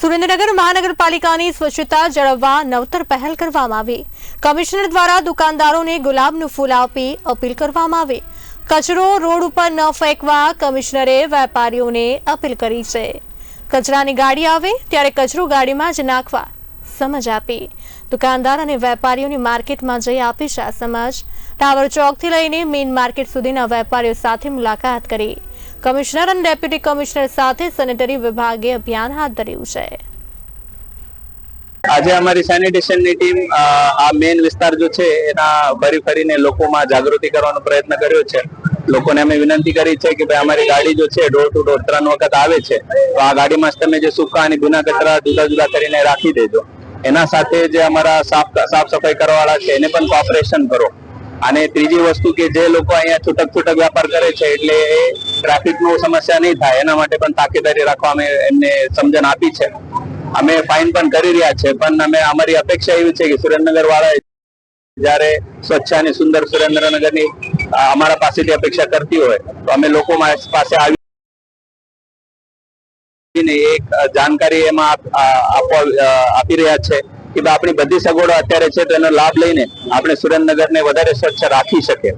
સુરેન્દ્રનગર મહાનગરપાલિકાની સ્વચ્છતા જળવવા નવતર પહેલ કરવામાં આવી. કમિશનર દ્વારા દુકાનદારોને ગુલાબનું ફૂલ આપી અપીલ કરવામાં આવી. કચરો રોડ ઉપર ન ફેંકવા કમિશનરે વેપારીઓને અપીલ કરી છે. કચરાની ગાડી આવે ત્યારે કચરો ગાડીમાં જ નાખવા સમજ આપી. દુકાનદાર અને વેપારીઓની માર્કેટમાં જઈ આપી છે આ સમજ. ટાવર ચોકથી લઈને મેઇન માર્કેટ સુધીના વેપારીઓ સાથે મુલાકાત કરી. કમિશનર અને ડેપ્યુટી કમિશનર સાથે સેનેટરી વિભાગે અભિયાન હાથ ધર્યું છે. આજે અમારી સેનિટેશનની ટીમ આ મેઇન વિસ્તાર જો છે, એના ફરી ફરીને લોકોમાં જાગૃતિ કરવાનો પ્રયત્ન કર્યો છે. લોકોને અમે વિનંતી કરી છે કે ભાઈ અમારી ગાડી જો છે ડોર ટુ ડોર ત્રણ વખત આવે છે, તો આ ગાડીમાં તમે જે સૂકા અને ભીના કચરા જુદા જુદા કરીને રાખી દેજો. એના સાથે જે અમારા સાફ સાફ સફાઈ કરવાવાળા છે, એને પણ કોઓપરેશન કરો. અને ત્રીજી વસ્તુ કે જે લોકો અહીંયા છૂટક છૂટક વ્યાપાર કરે છે એટલે એ ટ્રાફિકનો સમસ્યા નહીં થાય. એના માટે પણ તાકેદારી રાખવા અમે એમને સમજણ આપી છે. અમે ફાઇન પણ કરી રહ્યા છે, પણ અમે અમારી અપેક્ષા એવી છે કે સુરેન્દ્રનગર વાળા જ્યારે સ્વચ્છ અને સુંદર સુરેન્દ્રનગરની અમારા પાસેથી અપેક્ષા કરતી હોય, તો અમે લોકો પાસે આવી એક જાણકારી એમાં આપી રહ્યા છે. કે આપણી બધી સગવડો અત્યારે છે તો એનો લાભ લઈને આપણે સુરેન્દ્રનગરને વધારે સ્વચ્છ રાખી શકીએ.